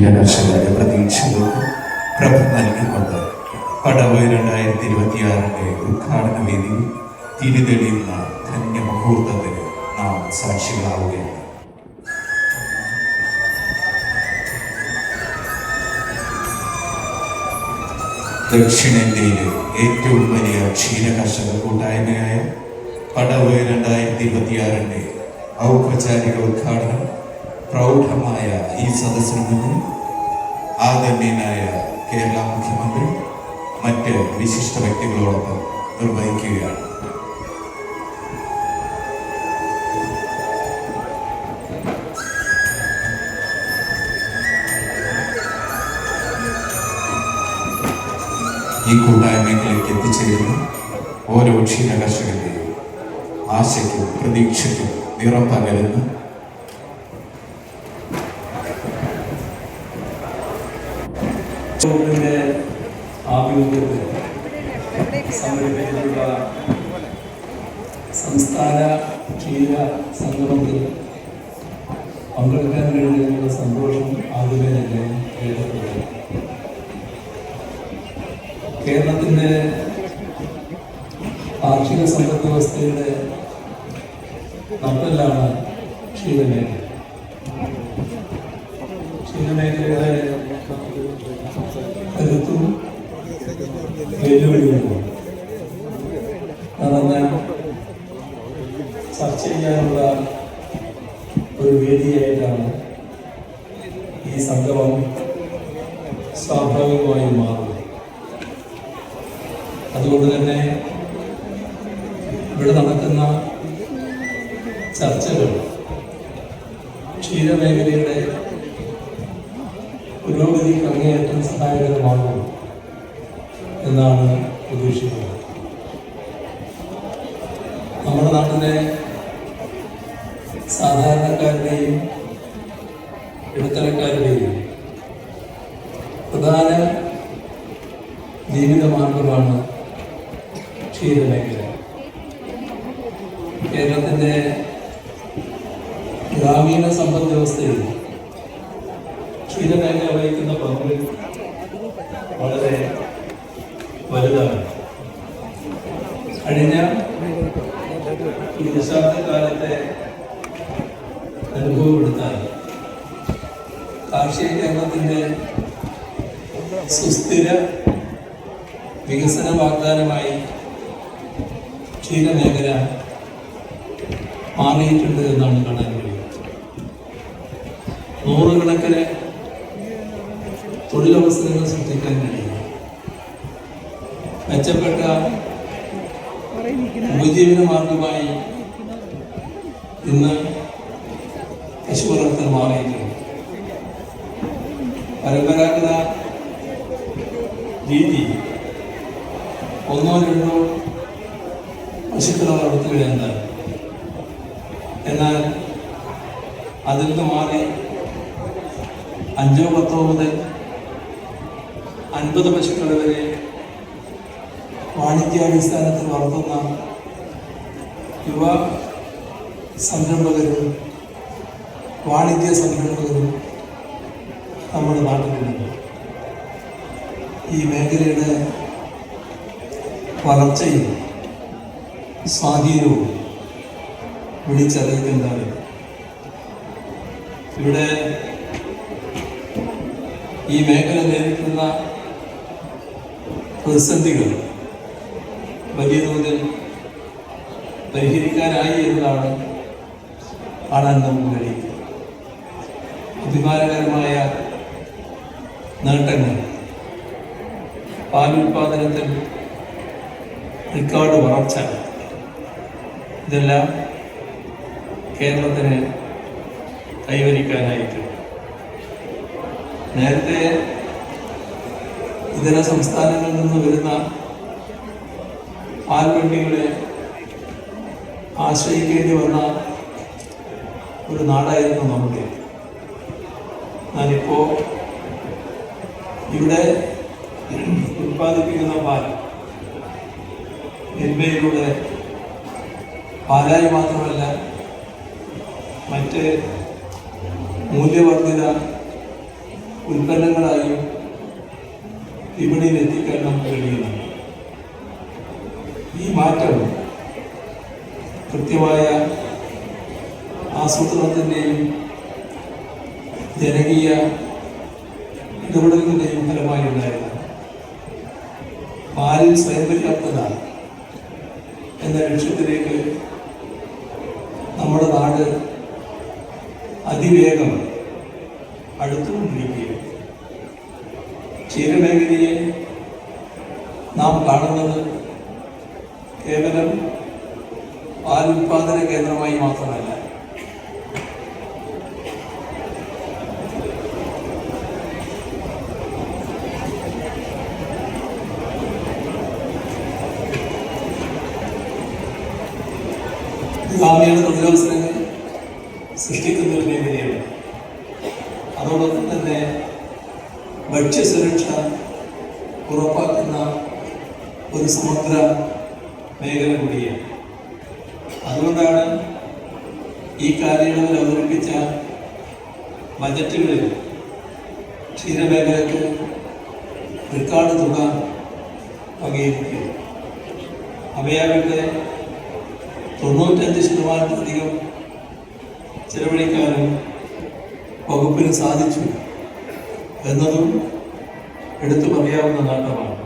ക്ഷീരകർഷകരുടെ പ്രതീക്ഷകൾക്ക് പ്രഭ നൽകിക്കൊണ്ട് പടവ് രണ്ടായിരത്തി ഇരുപത്തിയാറിന്റെ ഉദ്ഘാടന വേദിയിൽ തിരിതെളിയുന്ന ധന്യമുഹൂർത്തത്തിന് നാം സാക്ഷികളാവുകയാണ്. ദക്ഷിണേന്ത്യയിലെ ഏറ്റവും വലിയ ക്ഷീരകർഷക കൂട്ടായ്മയായ പടവ് രണ്ടായിരത്തി ഇരുപത്തിയാറിന്റെ ഔപചാരിക ഉദ്ഘാടനം പ്രൗഢമായ ഈ സദസ്സിന് മുന്നിൽ ആദരണീയനായ കേരള മുഖ്യമന്ത്രി മറ്റ് വിശിഷ്ട വ്യക്തികളോടൊപ്പം നിർവഹിക്കുകയാണ്. ഈ കൂട്ടായ്മയിലേക്ക് എത്തിച്ചേരുന്ന ഓരോ ക്ഷീര കർഷകന്റെയും ആശയ്ക്കും പ്രതീക്ഷയ്ക്കും നിറം പകരുന്ന ഗ്രൂപ്പിന്റെ ആഭിമുഖ്യത്തിൽ സംസ്ഥാന ക്ഷീര സംഗമത്തിൽ പങ്കെടുക്കാൻ കഴിഞ്ഞതിലുള്ള സന്തോഷം ആദ്യമേ തന്നെ രേഖപ്പെടുത്തുന്നു. കേരളത്തിന്റെ കാർഷിക സമ്പദ് വ്യവസ്ഥയുടെ നട്ടലാണ് ക്ഷീരമേഖല. ക്ഷീരമേഖലയുടെ കരുത്തും വെല്ലുവിളിയുണ്ട് നടന്ന് ചർച്ച ചെയ്യാനുള്ള ഒരു വേദിയായിട്ടാണ് ഈ സംഗമം സ്വാഭാവികമായി മാറുന്നത്. അതുകൊണ്ട് തന്നെ ഇവിടെ നടക്കുന്ന ചർച്ചകൾ ക്ഷീരമേഖലയുടെ പുരോഗതിക്ക് അങ്ങേയറ്റം സഹായകരമാകും എന്നാണ് പ്രതീക്ഷിക്കുന്നത് നമ്മുടെ നാട്ടിലെ സാധാരണക്കാരുടെയും ഇടത്തരക്കാരുടെയും പ്രധാന ജീവിത മാർഗമാണ് ക്ഷീരമേഖല. കേരളത്തിന്റെ ഗ്രാമീണ സമ്പദ് വ്യവസ്ഥയിൽ ക്ഷീരമേഖല വഹിക്കുന്ന പങ്ക് വളരെ വലുതാണ്. കഴിഞ്ഞ ഈ ദശാബ്ദകാലത്തെ അനുഭവപ്പെടുത്താൻ കാർഷിക കേരളത്തിന്റെ സുസ്ഥിര വികസന വാഗ്ദാനമായി ക്ഷീരമേഖല മാറിയിട്ടുണ്ട് എന്നാണ് കാണാൻ കഴിയുന്നത്. നൂറുകണക്കിന് തൊഴിലവസരങ്ങൾ സൃഷ്ടിക്കാൻ കഴിയും. മെച്ചപ്പെട്ട ഉപജീവന മാർഗമായി ഇന്ന് പശു വളർത്തൽ മാറിയിട്ടുണ്ട്. പരമ്പരാഗത രീതി ഒന്നോ രണ്ടോ പശുക്കളെ വളർത്തുകയാണ് എന്നാൽ അതിൽ നിന്ന് മാറി അഞ്ചോ പത്തോ മുതൽ അൻപത് പശുക്കളെ വരെ വാണിജ്യാടിസ്ഥാനത്തിൽ വളർത്തുന്ന യുവ സംരംഭകരും വാണിജ്യ സംരംഭകരും നമ്മുടെ നാട്ടിലുണ്ട്. ഈ മേഖലയുടെ വളർച്ചയും സ്വാധീനവും വിളിച്ചറിയിക്കുന്നതാണ്. ഇവിടെ ഈ മേഖല നേരിടുന്ന പ്രതിസന്ധികൾ വലിയ തോതിൽ പരിഹരിക്കാനായി എന്നതാണ് കാണാൻ നമുക്ക് കഴിയുന്നത് അഭിമാനകരമായ നേട്ടങ്ങൾ. പാലുൽപാദനത്തിൽ റെക്കോർഡ് വളർച്ച. ഇതെല്ലാം കേരളത്തിന് കൈവരിക്കാനായിട്ടുണ്ട് നേരത്തെ ഇതര സംസ്ഥാനങ്ങളിൽ നിന്ന് വരുന്ന പാൽവണ്ടികളെ ആശ്രയിക്കേണ്ടി വന്ന ഒരു നാടായിരുന്നു നമ്മുടെ. ഞാനിപ്പോൾ ഇവിടെ ഉൽപ്പാദിപ്പിക്കുന്ന പാൽ മിൽമയിലൂടെ പാലായി മാത്രമല്ല മറ്റ് മൂല്യവർദ്ധിത ഉൽപ്പന്നങ്ങളായും വിപണിയിൽ എത്തിക്കാൻ നമുക്ക് കഴിയുന്നു ഈ മാറ്റം കൃത്യമായ ആസൂത്രണത്തിന്റെയും ജനകീയ ഇടപെടലുകളുടെയും ഫലമായി ഉണ്ടായതാണ് പാലിൽ സ്വയം പര്യാപ്തത എന്ന ലക്ഷ്യത്തിലേക്ക് നമ്മുടെ നാട് അതിവേഗം അടുത്തുകൊണ്ടിരിക്കുകയാണ് ക്ഷീരമേഖലയെ നാം കാണുന്നത് കേവലം പാലുൽപാദന കേന്ദ്രമായി മാത്രമല്ല. ഗ്രാമീണ തൊഴിലവസരങ്ങൾ കാലയളവിൽ അവതരിപ്പിച്ച ബജറ്റുകളിൽ ക്ഷീരമേഖലയ്ക്ക് റെക്കോർഡ് തുക വകയിരുത്തിയത് അവയാകട്ടെ തൊണ്ണൂറ്റഞ്ച് ശതമാനത്തിലധികം ചെലവഴിക്കാനും വകുപ്പിന് സാധിച്ചു എന്നതും എടുത്തു പറയാവുന്ന നേട്ടമാണ്.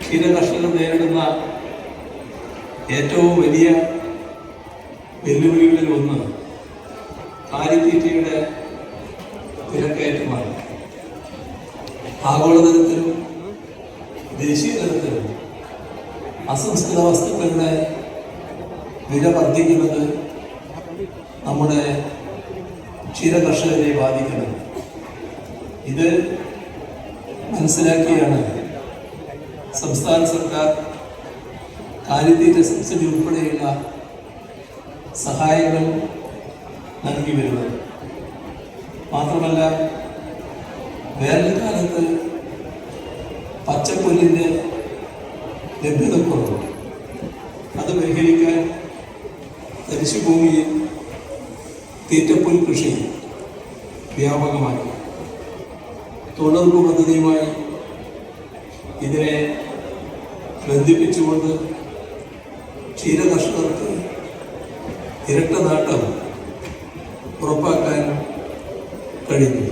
ക്ഷീര കർഷകർ നേരിടുന്ന ഏറ്റവും വലിയ വെല്ലുവിളികളിൽ ഒന്ന് കാലിത്തീറ്റയുടെ തിരക്കയറ്റമാണ് ആഗോളതലത്തിലും ദേശീയ തലത്തിലും അസംസ്കൃത വസ്തുക്കളുടെ വില വർദ്ധിക്കുന്നത് നമ്മുടെ ക്ഷീര കർഷകരെ ബാധിക്കുന്നത്. ഇത് മനസ്സിലാക്കിയാണ് സംസ്ഥാന സർക്കാർ കാലിത്തീറ്റ സബ്സിഡി ഉൾപ്പെടെയുള്ള സഹായങ്ങൾ നൽകി വരുന്നത്. മാത്രമല്ല വേനൽക്കാലത്ത് പച്ചപ്പുല്ലിന്റെ ലഭ്യതക്കുറവ്. അത് പരിഹരിക്കാൻ തരിശുഭൂമിയിൽ തീറ്റപ്പുൽ കൃഷി വ്യാപകമായി. തൊഴിലുറപ്പ് പദ്ധതിയുമായി ഇതിനെ ബന്ധിപ്പിച്ചുകൊണ്ട് ക്ഷീരകർഷകർക്ക് ഇരട്ട നേട്ടം ഉറപ്പാക്കാൻ കഴിഞ്ഞു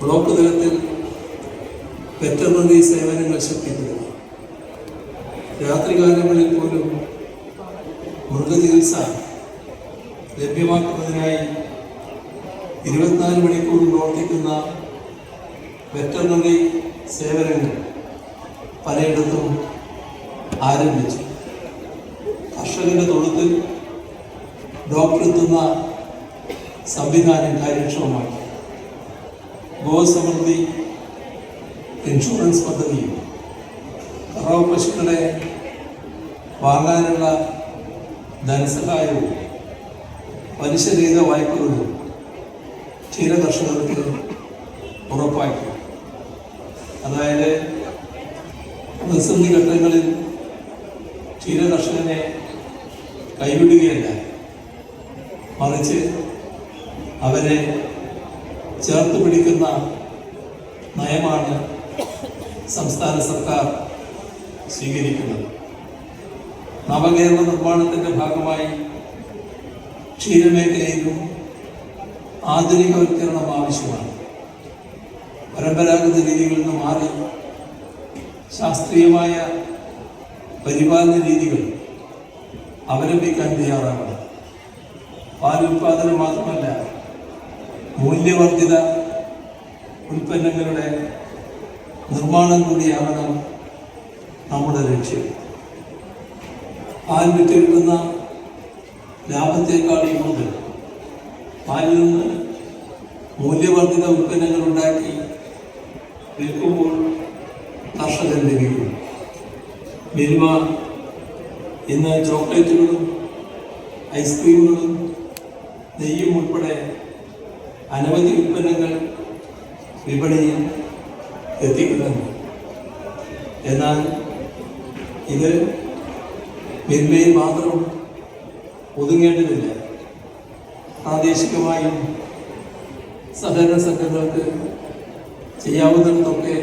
ബ്ലോക്ക് തലത്തിൽ വെറ്ററിനറി സേവനങ്ങൾ ശക്തിപ്പെടുന്നു. രാത്രികാലങ്ങളിൽ പോലും മൃഗചികിത്സ ലഭ്യമാക്കുന്നതിനായി ഇരുപത്തിനാല് മണിക്കൂർ പ്രവർത്തിക്കുന്ന വെറ്ററിനറി സേവനങ്ങൾ പലയിടത്തും ആരംഭിച്ചു. കർഷകന്റെ തൊഴുത്തിൽ ഡോക്ടർ എത്തുന്ന സംവിധാനം കാര്യക്ഷമമാക്കി ഗോസമൃദ്ധി ഇൻഷുറൻസ് പദ്ധതിയും കറവ് പശുക്കളെ വാങ്ങാനുള്ള ധനസഹായവും പലിശരഹിത വായ്പകളും ക്ഷീര കർഷകർക്ക് ഉറപ്പാക്കി. അതായത് പ്രതിസന്ധി ഘട്ടങ്ങളിൽ ക്ഷീര കർഷകനെ കൈവിടുകയല്ല. മറിച്ച് അവരെ ചേർത്ത് പിടിക്കുന്ന നയമാണ് സംസ്ഥാന സർക്കാർ സ്വീകരിക്കുന്നത്. നവകേരള നിർമ്മാണത്തിന്റെ ഭാഗമായി ക്ഷീരമേഖലയിലും ആധുനികവൽക്കരണം ആവശ്യമാണ്. പരമ്പരാഗത രീതികളിൽ നിന്ന് മാറി ശാസ്ത്രീയമായ പരിപാലന രീതികൾ അവലംബിക്കാൻ തയ്യാറാകണം പാലുൽപാദനം മാത്രമല്ല മൂല്യവർദ്ധിത ഉൽപ്പന്നങ്ങളുടെ നിർമ്മാണം കൂടിയാകണം നമ്മുടെ ലക്ഷ്യം. പാൽ വിറ്റ് കിട്ടുന്ന ലാഭത്തേക്കാൾ കൂടുതൽ പാലിൽ നിന്ന് മൂല്യവർദ്ധിത ഉൽപ്പന്നങ്ങൾ ഉണ്ടാക്കി വിൽക്കുമ്പോൾ കർഷകൻ ലഭിക്കും. മിൽമ ഇന്ന് ചോക്ലേറ്റുകളും ഐസ്ക്രീമുകളും നെയ്യും ഉൾപ്പെടെ അനവധി ഉൽപ്പന്നങ്ങൾ വിപണിയിൽ എത്തിക്കുന്നുണ്ട്. എന്നാൽ ഇത് മിന്മയിൽ മാത്രം ഒതുങ്ങേണ്ടതില്ല. പ്രാദേശികമായും സഹകരണ സംഘങ്ങൾക്ക് ചെയ്യാവുന്നതൊക്കെ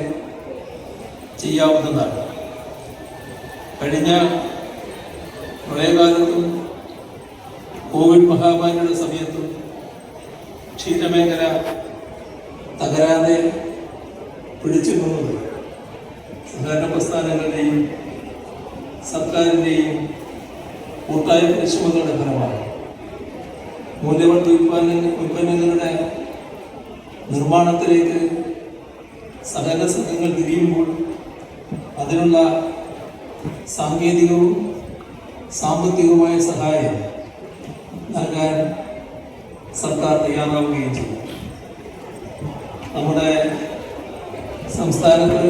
ചെയ്യാവുന്നതാണ്. കഴിഞ്ഞ പ്രളയകാലത്തും കോവിഡ് മഹാമാരിയുടെ സമയത്തും ക്ഷീരമേഖല തകരാതെ പിടിച്ചു പോകുന്നത് സഹകരണ പ്രസ്ഥാനങ്ങളുടെയും സർക്കാരിന്റെയും കൂട്ടായ പരിശ്രമങ്ങളുടെ ഫലമാണ്. മൂല്യവർദ്ധ ഉൽപ്പന്ന ഉൽപ്പന്നങ്ങളുടെ നിർമ്മാണത്തിലേക്ക് സഹകരണ സംഘങ്ങൾ തിരിയുമ്പോൾ അതിനുള്ള സാങ്കേതികവും സാമ്പത്തികവുമായ സഹായം നൽകാൻ സർക്കാർ തയ്യാറാവുകയും ചെയ്തു നമ്മുടെ സംസ്ഥാനത്ത്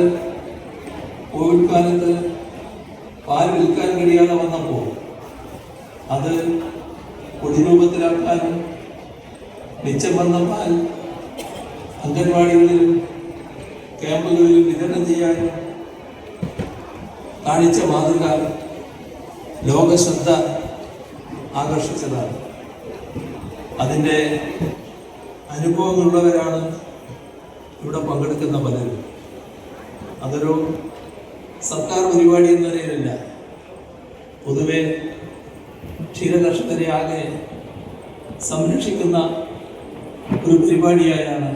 കോവിഡ് കാലത്ത് പാൽ വിൽക്കാൻ കഴിയാതെ വന്നപ്പോൾ അത് പൊടിരൂപത്തിലാക്കാനും മിച്ചം വന്ന പാൽ അംഗൻവാടികളിലും ക്യാമ്പുകളിലും വിതരണം ചെയ്യാനും കാണിച്ച മാതൃക ലോകശ്രദ്ധ ആകർഷിച്ചതാണ്. അതിന്റെ അനുഭവമുള്ളവരാണ് ഇവിടെ പങ്കെടുക്കുന്ന പലരും. അതൊരു സർക്കാർ പരിപാടി എന്ന നിലയിലല്ല. പൊതുവെ ക്ഷീരകർഷകരെ ആകെ സംരക്ഷിക്കുന്ന ഒരു പരിപാടിയായാണ്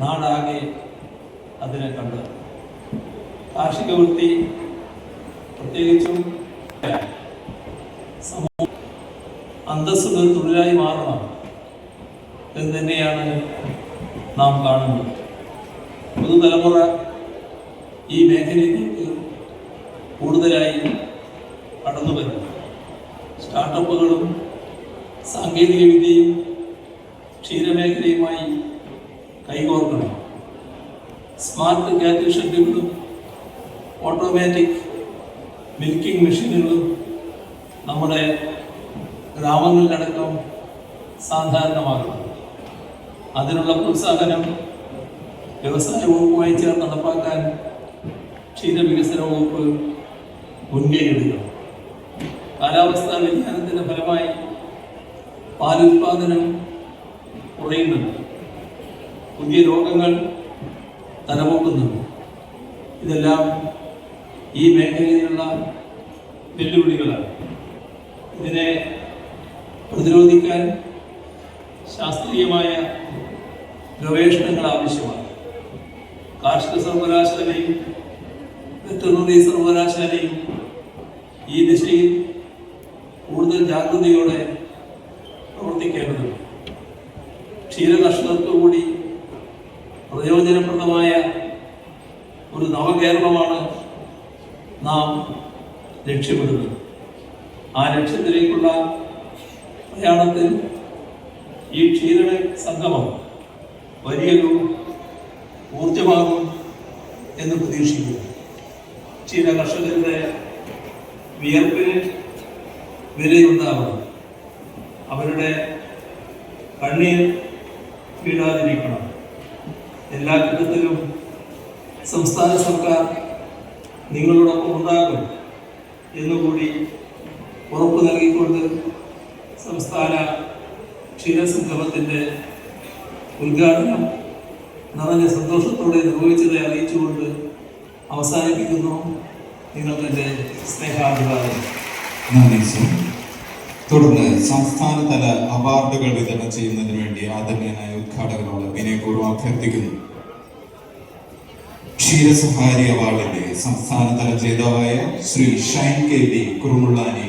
നാടാകെ അതിനെ കണ്ടത്. കാർഷിക വൃത്തി പ്രത്യേകിച്ചും അന്തസ്സുള്ള ഒരു തൊഴിലായി മാറണം. എന്ന് തന്നെയാണ് നാം കാണുന്നത്. പുതുതലമുറ ഈ മേഖലയിലേക്ക് കൂടുതലായി കടന്നു വരുന്നു സ്റ്റാർട്ടപ്പുകളും സാങ്കേതികവിദ്യയും ക്ഷീരമേഖലയുമായി കൈകോർക്കണം. സ്മാർട്ട് കാറ്റൽ ഷെഡുകളും ഓട്ടോമാറ്റിക് മിൽക്കിംഗ് മെഷീനുകളും നമ്മുടെ ഗ്രാമങ്ങളിലടക്കം സാധാരണമാകണം അതിനുള്ള പ്രോത്സാഹനം വ്യവസായ വകുപ്പുമായി ചേർന്ന് നടപ്പാക്കാൻ ക്ഷീരവികസന വകുപ്പ് മുൻകൈയെടുക്കണം കാലാവസ്ഥാ വ്യതിയാനത്തിന്റെ ഫലമായി പാലുൽപാദനം കുറയുന്നുണ്ട്. പുതിയ രോഗങ്ങൾ തലപൊക്കുന്നുണ്ട് ഇതെല്ലാം ഈ മേഖലയിലുള്ള വെല്ലുവിളികളാണ്. ഇതിനെ പ്രതിരോധിക്കാൻ ശാസ്ത്രീയമായ ഗവേഷണങ്ങൾ ആവശ്യമാണ്. കാർഷിക സർവകലാശാലയും വെറ്ററിനറി സർവകലാശാലയും ഈ ദിശയിൽ കൂടുതൽ ജാഗ്രതയോടെ പ്രവർത്തിക്കേണ്ടതുണ്ട്. ക്ഷീരകർഷകർക്ക് കൂടി പ്രയോജനപ്രദമായ ഒരു നവകേരളമാണ് നാം ലക്ഷ്യമിടുന്നത്. ആ ലക്ഷ്യത്തിലേക്കുള്ള പ്രയാണത്തിൽ ഈ ക്ഷീര സംഗമം വലിയൊരു ഊർജമാകും എന്ന് പ്രതീക്ഷിക്കുന്നു. ചില കർഷകരുടെ വിയർപ്പിന് വിലയുണ്ടാവണം. ക്ഷീരസംഗമത്തിന്റെ ഉദ്ഘാടനം നിറഞ്ഞ സന്തോഷത്തോടെ നിർവഹിച്ചത് അറിയിച്ചുകൊണ്ട് അവസാനിപ്പിക്കുന്നു നിങ്ങൾക്കെന്റെ സ്നേഹാഭിവാദം. നന്ദി സർ. തുടർന്ന് സംസ്ഥാനതല അവാർഡുകൾ വിതരണം ചെയ്യുന്നതിന് വേണ്ടി ആദരണീയനായ ഉദ്ഘാടകനോട് വിനയപൂർവം അഭ്യർത്ഥിക്കുന്നു. ക്ഷീരസഹാരി അവാർഡിന്റെ സംസ്ഥാനതല ജേതാവായ Shri Shine K D Kurumullani